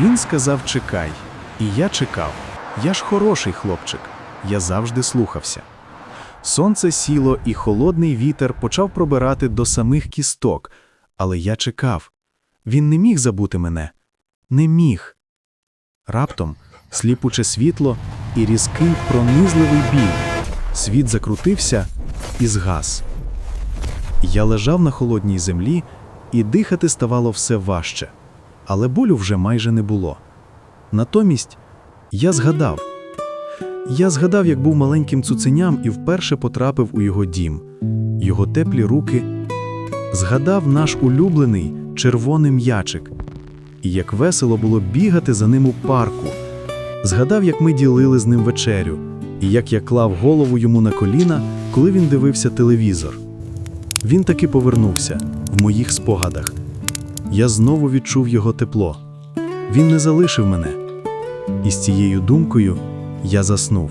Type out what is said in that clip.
Він сказав чекай, і я чекав. Я ж хороший хлопчик, я завжди слухався. Сонце сіло, і холодний вітер почав пробирати до самих кісток, але я чекав. Він не міг забути мене. Не міг. Раптом сліпуче світло і різкий пронизливий біль. Світ закрутився і згас. Я лежав на холодній землі, і дихати ставало все важче, але болю вже майже не було. Натомість я згадав. Я згадав, як був маленьким цуценям і вперше потрапив у його дім, його теплі руки. Згадав наш улюблений червоний м'ячик, і як весело було бігати за ним у парку. Згадав, як ми ділили з ним вечерю, і як я клав голову йому на коліна, коли він дивився телевізор. Він таки повернувся в моїх спогадах. Я знову відчув його тепло. Він не залишив мене. І з цією думкою я заснув.